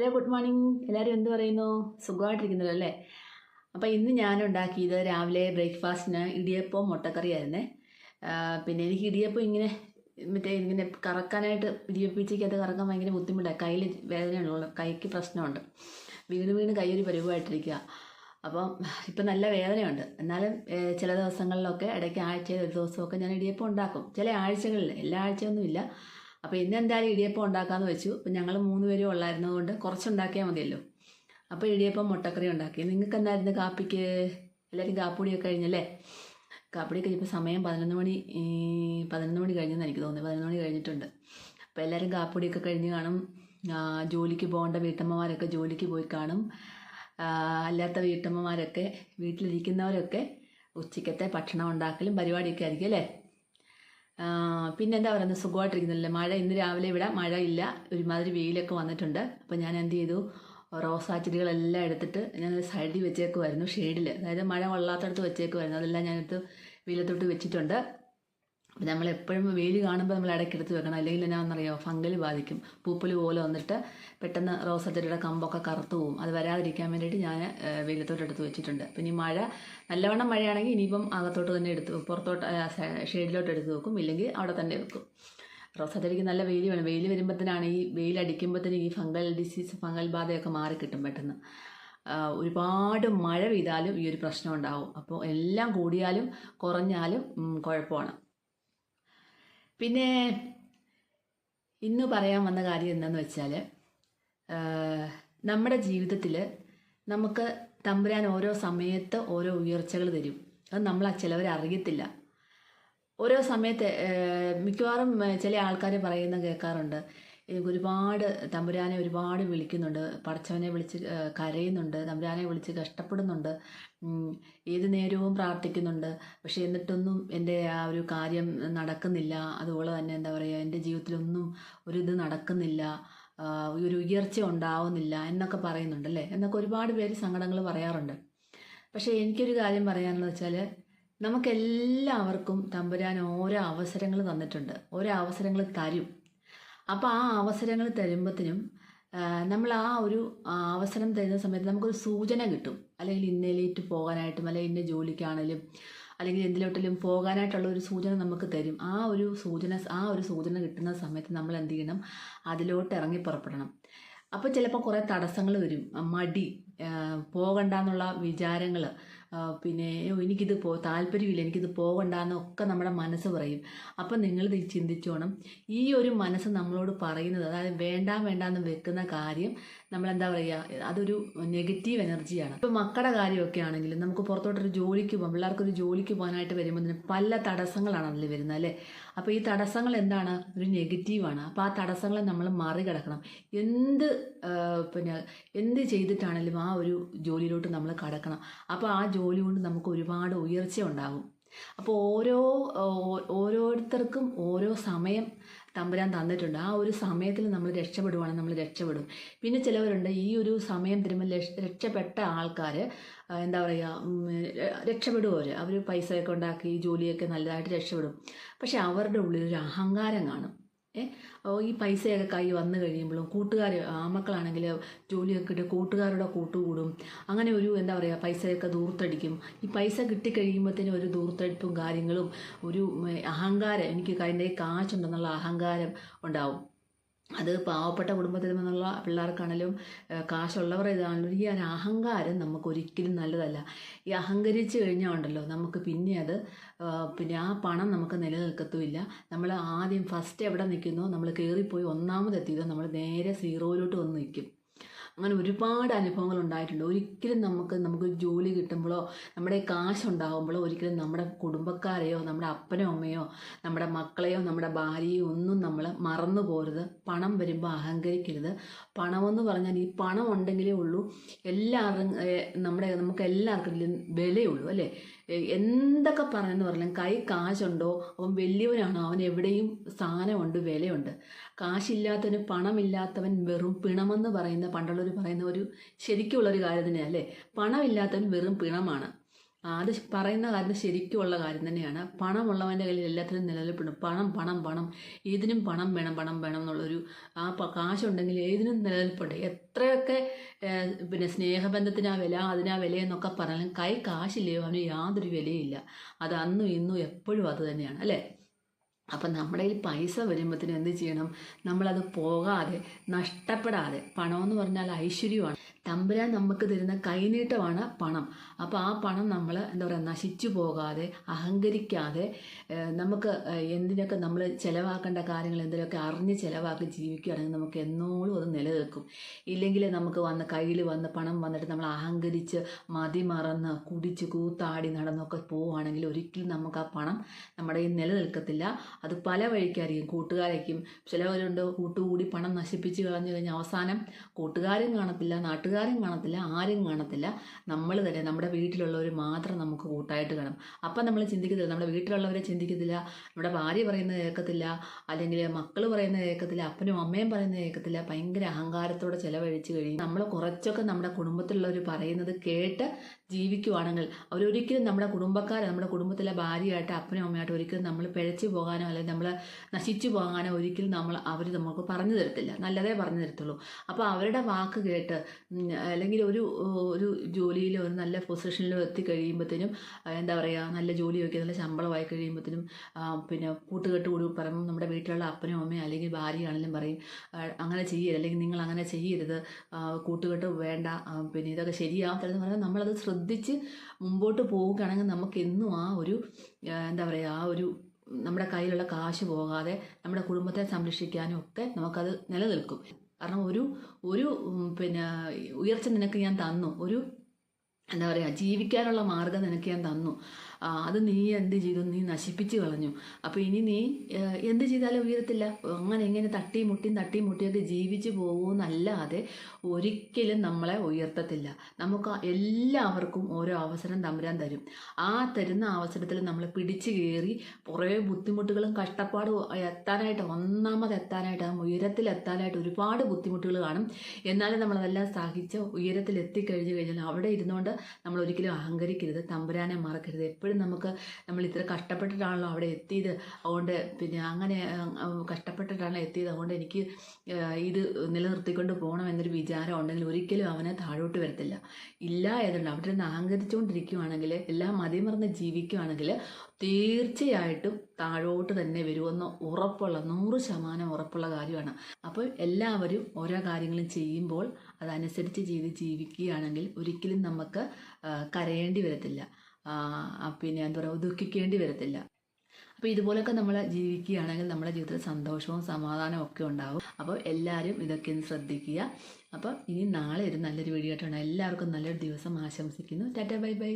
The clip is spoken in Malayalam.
Hello good morning. എല്ലാവരും എന്ത് പറയുന്നു? സുഖമായിട്ടിരിക്കുന്നല്ലോ അല്ലേ? അപ്പോൾ ഇന്ന് ഞാൻ ഉണ്ടാക്കിയത് രാവിലെ ബ്രേക്ക്ഫാസ്റ്റിന് ഇടിയപ്പവും മുട്ടക്കറിയായിരുന്നേ. പിന്നെ എനിക്ക് ഇടിയപ്പം ഇങ്ങനെ മറ്റേ ഇങ്ങനെ കറക്കാനായിട്ട് ഇടിയപ്പിച്ചയ്ക്കകത്ത് കറക്കാൻ ഭയങ്കര ബുദ്ധിമുട്ടാണ് കയ്യിൽ വേദനയുള്ളൂ കൈക്ക് പ്രശ്നമുണ്ട്. വീണ് വീണ് കൈയൊരു പരിവായിട്ടിരിക്കുക അപ്പം ഇപ്പം നല്ല വേദനയുണ്ട്. എന്നാലും ചില ദിവസങ്ങളിലൊക്കെ ഇടയ്ക്ക് ആഴ്ചയിൽ ഒരു ദിവസമൊക്കെ ഞാൻ ഇടിയപ്പം ഉണ്ടാക്കും. ചില ആഴ്ചകളിൽ എല്ലാ ആഴ്ചയൊന്നുമില്ല. അപ്പോൾ ഇന്ന് എന്തായാലും ഇടിയപ്പം ഉണ്ടാക്കാമെന്ന് വെച്ചു. അപ്പം ഞങ്ങൾ മൂന്ന് പേരും ഉള്ളായിരുന്നതുകൊണ്ട് കുറച്ചുണ്ടാക്കിയാൽ മതിയല്ലോ. അപ്പോൾ ഇടിയപ്പം മുട്ടക്കറി ഉണ്ടാക്കി. നിങ്ങൾക്ക് എന്തായിരുന്നു കാപ്പിക്ക്? എല്ലാവരും കാപ്പുടിയൊക്കെ കഴിഞ്ഞല്ലേ? കാപ്പിപ്പൊടി കഴിഞ്ഞപ്പോൾ സമയം പതിനൊന്ന് മണി പതിനൊന്ന് മണി കഴിഞ്ഞെന്ന് എനിക്ക് തോന്നുന്നു. പതിനൊന്ന് മണി കഴിഞ്ഞിട്ടുണ്ട്. അപ്പോൾ എല്ലാവരും കാപ്പുടിയൊക്കെ കഴിഞ്ഞ് കാണും. ജോലിക്ക് പോകേണ്ട വീട്ടമ്മമാരൊക്കെ ജോലിക്ക് പോയി കാണും. അല്ലാത്ത വീട്ടമ്മമാരൊക്കെ വീട്ടിലിരിക്കുന്നവരൊക്കെ ഉച്ചക്കത്തെ ഭക്ഷണം ഉണ്ടാക്കലും പരിപാടിയൊക്കെ ആയിരിക്കും അല്ലേ? ആ, പിന്നെന്താ പറയുന്നത്? സുഖമായിട്ടിരിക്കുന്നില്ല മഴ ഇന്ന് രാവിലെ ഇവിടെ മഴ ഇല്ല. ഒരുമാതിരി വെയിലൊക്കെ വന്നിട്ടുണ്ട്. അപ്പോൾ ഞാൻ എന്ത് ചെയ്തു? റോസാ ചെടികളെല്ലാം എടുത്തിട്ട് ഞാൻ സൈഡിൽ വെച്ചേക്കുമായിരുന്നു ഷെയ്ഡിൽ അതായത് മഴ കൊള്ളാത്തടത്ത് വെച്ചേക്കുമായിരുന്നു അതെല്ലാം ഞാനെടുത്ത് വെയിലത്തോട്ട് വെച്ചിട്ടുണ്ട്. അപ്പോൾ നമ്മൾ എപ്പോഴും വെയിൽ കാണുമ്പോൾ നമ്മൾ ഇടയ്ക്കെടുത്ത് വെക്കണം. അല്ലെങ്കിൽ എന്നാണെന്നറിയോ ഫംഗൽ ബാധിക്കും. പൂപ്പൽ പോലെ വന്നിട്ട് പെട്ടെന്ന് റോസാ ചെടിയുടെ കമ്പൊക്കെ കറുത്തു പോവും. അത് വരാതിരിക്കാൻ വേണ്ടിയിട്ട് ഞാൻ വെയിലത്തോട്ട് എടുത്ത് വെച്ചിട്ടുണ്ട്. ഈ മഴ നല്ലവണ്ണം മഴയാണെങ്കിൽ ഇനിയിപ്പം അകത്തോട്ട് തന്നെ എടുത്ത് പുറത്തോട്ട് ഷെയ്ഡിലോട്ട് എടുത്ത് വെക്കും. ഇല്ലെങ്കിൽ അവിടെ തന്നെ വെക്കും. റോസാ ചെടിക്ക് നല്ല വെയിൽ വേണം. വെയിൽ വരുമ്പോഴത്തേനാണ് ഈ വെയിൽ അടിക്കുമ്പോഴത്തേന് ഈ ഫംഗൽ ഡിസീസ് ഫംഗൽ ബാധയൊക്കെ മാറിക്കിട്ടും പെട്ടെന്ന്. ഒരുപാട് മഴ പെയ്താലും ഈ ഒരു പ്രശ്നം ഉണ്ടാവും. അപ്പോൾ എല്ലാം കൂടിയാലും കുറഞ്ഞാലും കുഴപ്പമാണ്. പിന്നെ ഇന്ന് പറയാൻ വന്ന കാര്യം എന്താണെന്ന് വെച്ചാൽ നമ്മുടെ ജീവിതത്തിൽ നമുക്ക് തമ്പുരാൻ ഓരോ സമയത്ത് ഓരോ ഉയർച്ചകൾ തരും. അത് നമ്മൾ ചിലവർ അറിയത്തില്ല. ഓരോ സമയത്ത് മിക്കവാറും ചില ആൾക്കാർ പറയുന്ന കേൾക്കാറുണ്ട് ഒരുപാട് തമ്പുരാനെ ഒരുപാട് വിളിക്കുന്നുണ്ട്. പടച്ചവനെ വിളിച്ച് കരയുന്നുണ്ട്. തമ്പുരാനെ വിളിച്ച് കഷ്ടപ്പെടുന്നുണ്ട്. ഏത് നേരവും പ്രാർത്ഥിക്കുന്നുണ്ട്. പക്ഷേ എന്നിട്ടൊന്നും എന്റെ ആ ഒരു കാര്യം നടക്കുന്നില്ല. അതുപോലെ തന്നെ എന്താ പറയുക എന്റെ ജീവിതത്തിലൊന്നും ഒരു ഇത് നടക്കുന്നില്ല. ഒരു ഉയർച്ച ഉണ്ടാവുന്നില്ല എന്നൊക്കെ പറയുന്നുണ്ട് അല്ലേ? എന്നൊക്കെ ഒരുപാട് പേര് സങ്കടങ്ങൾ പറയാറുണ്ട്. പക്ഷേ എനിക്കൊരു കാര്യം പറയാനെന്ന് വെച്ചാൽ നമുക്കെല്ലാവർക്കും തമ്പുരാൻ ഓരോ അവസരങ്ങൾ തന്നിട്ടുണ്ട്. ഓരോ അവസരങ്ങൾ തരും. അപ്പോൾ ആ അവസരങ്ങൾ തരുമ്പോഴത്തേനും നമ്മൾ ആ ഒരു അവസരം തരുന്ന സമയത്ത് നമുക്കൊരു സൂചന കിട്ടും. അല്ലെങ്കിൽ ഇന്നലേറ്റ് പോകാനായിട്ടും അല്ലെങ്കിൽ ഇന്ന ജോലിക്കാണെങ്കിലും അല്ലെങ്കിൽ എന്തിലോട്ടെങ്കിലും പോകാനായിട്ടുള്ള ഒരു സൂചന നമുക്ക് തരും. ആ ഒരു സൂചന ആ ഒരു സൂചന കിട്ടുന്ന സമയത്ത് നമ്മൾ എന്ത് ചെയ്യണം? അതിലോട്ട് ഇറങ്ങി പുറപ്പെടണം. അപ്പോൾ ചിലപ്പോൾ കുറേ തടസ്സങ്ങൾ വരും. മടി പോകണ്ടെന്നുള്ള വിചാരങ്ങൾ പിന്നെ "അയ്യോ, എനിക്കിത് പോ താല്പര്യമില്ല എനിക്കിത് പോകണ്ടെന്നൊക്കെ നമ്മുടെ മനസ്സ് പറയും. അപ്പം നിങ്ങളിത് ചിന്തിച്ചോണം. ഈ ഒരു മനസ്സ് നമ്മളോട് പറയുന്നത് അതായത് വേണ്ട വേണ്ട എന്ന് വെക്കുന്ന കാര്യം നമ്മളെന്താ പറയുക അതൊരു നെഗറ്റീവ് എനർജിയാണ് ഇപ്പം മക്കളുടെ കാര്യമൊക്കെ ആണെങ്കിലും നമുക്ക് പുറത്തോട്ടൊരു ജോലിക്ക് പോകാം പിള്ളേർക്കൊരു ജോലിക്ക് പോകാനായിട്ട് വരുമ്പോൾ പല തടസ്സങ്ങളാണ് അതിൽ വരുന്നത് അല്ലേ? അപ്പോൾ ഈ തടസ്സങ്ങൾ എന്താണ്? ഒരു നെഗറ്റീവാണ് അപ്പോൾ ആ തടസ്സങ്ങളെ നമ്മൾ മറികടക്കണം. എന്ത് പിന്നെ എന്ത് ചെയ്തിട്ടാണെങ്കിലും ആ ഒരു ജോലിയിലോട്ട് നമ്മൾ കടക്കണം. അപ്പോൾ ആ ജോലി കൊണ്ട് നമുക്ക് ഒരുപാട് ഉയർച്ച ഉണ്ടാകും. അപ്പോൾ ഓരോ ഓരോരുത്തർക്കും ഓരോ സമയം തമ്പുരാൻ തന്നിട്ടുണ്ട്. ആ ഒരു സമയത്തിൽ നമ്മൾ രക്ഷപ്പെടുവാണെങ്കിൽ നമ്മൾ രക്ഷപ്പെടും. പിന്നെ ചിലവരുണ്ട് ഈ ഒരു സമയം തരുമ്പോൾ രക്ഷപ്പെട്ട ആൾക്കാർ എന്താ പറയുക രക്ഷപ്പെടും അവർ അവർ പൈസയൊക്കെ ഉണ്ടാക്കി ജോലിയൊക്കെ നല്ലതായിട്ട് രക്ഷപ്പെടും. പക്ഷെ അവരുടെ ഉള്ളിൽ ഒരു അഹങ്കാരം കാണും. ഈ പൈസയൊക്കെ കൈ വന്നു കഴിയുമ്പോഴും കൂട്ടുകാർ ആമക്കളാണെങ്കിൽ ജോലിയൊക്കെ കിട്ടിയ കൂട്ടുകാരുടെ കൂട്ടുകൂടും. അങ്ങനെ ഒരു എന്താ പറയുക പൈസയൊക്കെ ദൂർത്തടിക്കും. ഈ പൈസ കിട്ടിക്കഴിയുമ്പോഴത്തേനും ഒരു ദൂർത്തടിപ്പും കാര്യങ്ങളും ഒരു അഹങ്കാരം എനിക്ക് അതിന്റെ കാശുണ്ടെന്നുള്ള അഹങ്കാരം ഉണ്ടാവും. അത് പാവപ്പെട്ട കുടുംബത്തിൽ നിന്നുള്ള പിള്ളേർക്കാണെങ്കിലും കാശുള്ളവർ ഇതാണെങ്കിലും ഈ ഒരു അഹങ്കാരം നമുക്ക് ഒരിക്കലും നല്ലതല്ല. ഈ അഹങ്കരിച്ച് കഴിഞ്ഞാൽ ഉണ്ടല്ലോ നമുക്ക് പിന്നെ അത് പിന്നെ ആ പണം നമുക്ക് നിലനിൽക്കത്തുമില്ല. നമ്മൾ ആദ്യം ഫസ്റ്റ് എവിടെ നിൽക്കുന്നോ? നമ്മൾ കയറിപ്പോയി ഒന്നാമതെത്തിയതോ നമ്മൾ നേരെ സീറോയിലോട്ട് വന്ന് നിൽക്കും. അങ്ങനെ ഒരുപാട് അനുഭവങ്ങൾ ഉണ്ടായിട്ടുണ്ട് ഒരിക്കലും നമുക്ക് നമുക്ക് ജോലി കിട്ടുമ്പോഴോ നമ്മുടെ കാശ് ഉണ്ടാകുമ്പോഴോ ഒരിക്കലും നമ്മുടെ കുടുംബക്കാരെയോ നമ്മുടെ അപ്പനോ അമ്മയോ നമ്മുടെ മക്കളെയോ നമ്മുടെ ഭാര്യയോ ഒന്നും നമ്മൾ മറന്നു പോരുത്. പണം വരുമ്പോൾ അഹങ്കരിക്കരുത്. പണമെന്ന് പറഞ്ഞാൽ ഈ പണം ഉണ്ടെങ്കിലേ ഉള്ളൂ. എല്ലാവരും നമ്മുടെ നമുക്ക് എല്ലാവർക്കും വിലയുള്ളൂ അല്ലേ? എന്തൊക്കെ പറഞ്ഞെന്ന് പറഞ്ഞാലും കൈ കാശുണ്ടോ? അവൻ വലിയവനാണോ? അവൻ എവിടെയും സാധനമുണ്ട് വിലയുണ്ട്. കാശില്ലാത്തവന് പണമില്ലാത്തവൻ വെറും പിണമെന്ന് പറയുന്ന പണ്ടുള്ളവർ പറയുന്ന ഒരു ശരിക്കുള്ളൊരു കാര്യം തന്നെയാണ് അല്ലേ പണമില്ലാത്തവൻ വെറും പിണമാണ്. ആ, അത് പറയുന്ന കാര്യം ശരിക്കുമുള്ള കാര്യം തന്നെയാണ്. പണമുള്ളവന്റെ കയ്യിൽ എല്ലാത്തിനും നിലനിൽപ്പുണ്ട്. പണം പണം പണം. ഏതിനും പണം വേണം പണം വേണം എന്നുള്ളൊരു ആ കാശുണ്ടെങ്കിൽ ഏതിനും നിലനിൽപ്പുണ്ട്. എത്രയൊക്കെ പിന്നെ സ്നേഹബന്ധത്തിനാ വില അതിനാ വില എന്നൊക്കെ പറഞ്ഞാലും കൈ കാശില്ലയോ അവന് യാതൊരു വിലയില്ല അത് അന്നും ഇന്നും എപ്പോഴും അത് തന്നെയാണ് അല്ലേ? അപ്പം നമ്മുടെ ഈ പൈസ വരുമ്പോഴത്തേന് എന്ത് ചെയ്യണം? നമ്മളത് പോകാതെ നഷ്ടപ്പെടാതെ പണമെന്ന് പറഞ്ഞാൽ ഐശ്വര്യമാണ്. തമ്പുരാൻ നമുക്ക് തരുന്ന കൈനീട്ടമാണ് പണം. അപ്പോൾ ആ പണം നമ്മൾ എന്താ പറയുക നശിച്ചു പോകാതെ അഹങ്കരിക്കാതെ നമുക്ക് എന്തിനൊക്കെ നമ്മൾ ചിലവാക്കേണ്ട കാര്യങ്ങൾ എന്തിനൊക്കെ അറിഞ്ഞ് ചിലവാക്കി ജീവിക്കുകയാണെങ്കിൽ നമുക്ക് എന്നോളും അത് നിലനിൽക്കും. ഇല്ലെങ്കിൽ നമുക്ക് വന്ന കയ്യിൽ വന്ന് പണം വന്നിട്ട് നമ്മൾ അഹങ്കരിച്ച് മതി മറന്ന് കുടിച്ച് കൂത്താടി നടന്നൊക്കെ പോവുകയാണെങ്കിൽ ഒരിക്കലും നമുക്ക് ആ പണം നമ്മുടെ കയ്യിൽ നിലനിൽക്കത്തില്ല. അത് പല വഴിക്കായിരിക്കും. കൂട്ടുകാരായിരിക്കും ചിലവരുണ്ട് കൂട്ടുകൂടി പണം നശിപ്പിച്ച് കളഞ്ഞു കഴിഞ്ഞാൽ അവസാനം കൂട്ടുകാരും കാണത്തില്ല നാട്ടുകാരും കാണത്തില്ല ആരും കാണത്തില്ല. നമ്മൾ തന്നെ നമ്മുടെ വീട്ടിലുള്ളവർ മാത്രം നമുക്ക് കൂട്ടായിട്ട് കാണും. അപ്പം നമ്മൾ ചിന്തിക്കത്തില്ല നമ്മുടെ വീട്ടിലുള്ളവരെ ചിന്തിക്കത്തില്ല നമ്മുടെ ഭാര്യ പറയുന്നത് കേൾക്കത്തില്ല അല്ലെങ്കിൽ മക്കൾ പറയുന്നത് കേൾക്കത്തില്ല അപ്പനും അമ്മയും പറയുന്നത് കേൾക്കത്തില്ല. ഭയങ്കര അഹങ്കാരത്തോടെ ചിലവഴിച്ച് കഴിയും. നമ്മൾ കുറച്ചൊക്കെ നമ്മുടെ കുടുംബത്തിലുള്ളവർ പറയുന്നത് കേട്ട് ജീവിക്കുവാണെങ്കിൽ അവരൊരിക്കലും നമ്മുടെ കുടുംബക്കാരെ നമ്മുടെ കുടുംബത്തിലെ ഭാര്യയായിട്ട് അപ്പനും അമ്മയായിട്ട് ഒരിക്കലും നമ്മൾ പിഴച്ചു പോകാനോ അല്ലെങ്കിൽ നമ്മൾ നശിച്ചു പോകാനോ ഒരിക്കലും നമ്മൾ അവർ നമുക്ക് പറഞ്ഞു തരത്തില്ല. നല്ലതേ പറഞ്ഞു തരത്തുള്ളൂ. അപ്പോൾ അവരുടെ വാക്ക് കേട്ട് അല്ലെങ്കിൽ ഒരു ഒരു ജോലിയിലോ ഒരു നല്ല പൊസിഷനിലോ എത്തിക്കഴിയുമ്പോഴത്തേനും എന്താ പറയുക നല്ല ജോലി ജോലിയൊക്കെ നല്ല ശമ്പളമായി കഴിയുമ്പോഴത്തേനും പിന്നെ കൂട്ടുകെട്ട് കൂടി പറയുമ്പോൾ നമ്മുടെ വീട്ടിലുള്ള അപ്പനും അമ്മയും അല്ലെങ്കിൽ ഭാര്യയാണെങ്കിലും പറയും അങ്ങനെ ചെയ്യരുത് അല്ലെങ്കിൽ നിങ്ങൾ അങ്ങനെ ചെയ്യരുത് കൂട്ടുകെട്ട് വേണ്ട പിന്നെ ഇതൊക്കെ ശരിയാവത്തില്ലെന്ന് പറഞ്ഞാൽ നമ്മളത് ശ്രദ്ധിച്ച് മുമ്പോട്ട് പോവുകയാണെങ്കിൽ നമുക്ക് എന്നും ആ ഒരു എന്താ പറയുക ആ ഒരു നമ്മുടെ കയ്യിലുള്ള കാശ് പോകാതെ നമ്മുടെ കുടുംബത്തെ സംരക്ഷിക്കാനും ഒക്കെ നമുക്കത് നിലനിൽക്കും. കാരണം ഒരു ഒരു പിന്നെ ഉയർച്ച നിനക്ക് ഞാൻ തന്നു. ഒരു എന്താ പറയുക ജീവിക്കാനുള്ള മാർഗം നിനക്ക് ഞാൻ തന്നു. അത് നീ എന്ത് ചെയ്തു? നീ നശിപ്പിച്ചു കളഞ്ഞു. അപ്പോൾ ഇനി നീ എന്ത് ചെയ്താലും ഉയരത്തില്ല. അങ്ങനെ ഇങ്ങനെ തട്ടിയും മുട്ടിയും തട്ടിയും മുട്ടിയൊക്കെ ജീവിച്ച് പോകുമെന്നല്ലാതെ ഒരിക്കലും നമ്മളെ ഉയർത്തത്തില്ല. നമുക്ക് എല്ലാവർക്കും ഓരോ അവസരം തമ്പുരാൻ തരും. ആ തരുന്ന അവസരത്തിൽ നമ്മൾ പിടിച്ചു കയറി കുറേ ബുദ്ധിമുട്ടുകളും കഷ്ടപ്പാടും എത്താനായിട്ട് ഒന്നാമത് എത്താനായിട്ട് ആ ഉയരത്തിൽ എത്താനായിട്ട് ഒരുപാട് ബുദ്ധിമുട്ടുകൾ കാണും. എന്നാലും നമ്മളതെല്ലാം സഹിച്ച് ഉയരത്തിൽ എത്തിക്കഴിഞ്ഞു കഴിഞ്ഞാൽ അവിടെ ഇരുന്നുകൊണ്ട് നമ്മൾ ഒരിക്കലും അഹങ്കരിക്കരുത് തമ്പുരാനെ മറക്കരുത്. എപ്പോഴും നമുക്ക് നമ്മൾ ഇത്ര കഷ്ടപ്പെട്ടിട്ടാണല്ലോ അവിടെ എത്തിയത്. അതുകൊണ്ട് പിന്നെ അങ്ങനെ കഷ്ടപ്പെട്ടിട്ടാണ് എത്തിയത്. അതുകൊണ്ട് എനിക്ക് ഇത് നിലനിർത്തിക്കൊണ്ട് പോകണം എന്നൊരു വിചാരം ഉണ്ടെങ്കിൽ ഒരിക്കലും അവനെ താഴോട്ട് വരത്തില്ല. ഇല്ല ഏതുണ്ട് അവിടെ നിന്ന് അഹങ്കരിച്ചുകൊണ്ടിരിക്കുകയാണെങ്കിൽ എല്ലാം മതിമറന്ന് ജീവിക്കുകയാണെങ്കിൽ തീർച്ചയായിട്ടും താഴോട്ട് തന്നെ വരുമെന്ന് ഉറപ്പുള്ള നൂറ് ശതമാനം ഉറപ്പുള്ള കാര്യമാണ്. അപ്പോൾ എല്ലാവരും ഓരോ കാര്യങ്ങളും ചെയ്യുമ്പോൾ അതനുസരിച്ച് ചെയ്ത് ജീവിക്കുകയാണെങ്കിൽ ഒരിക്കലും നമുക്ക് കരയേണ്ടി വരത്തില്ല. പിന്നെ എന്താ പറയുക ദുഃഖിക്കേണ്ടി വരത്തില്ല. അപ്പോൾ ഇതുപോലൊക്കെ നമ്മൾ ജീവിക്കുകയാണെങ്കിൽ നമ്മുടെ ജീവിതത്തിൽ സന്തോഷവും സമാധാനവും ഒക്കെ ഉണ്ടാവും. അപ്പോൾ എല്ലാവരും ഇതൊക്കെ ഒന്ന് ശ്രദ്ധിക്കുക. അപ്പോൾ ഇനി നാളെ ഒരു നല്ലൊരു വീഡിയോ ആയിട്ടാണ്. എല്ലാവർക്കും നല്ലൊരു ദിവസം ആശംസിക്കുന്നു. Tata bye bye.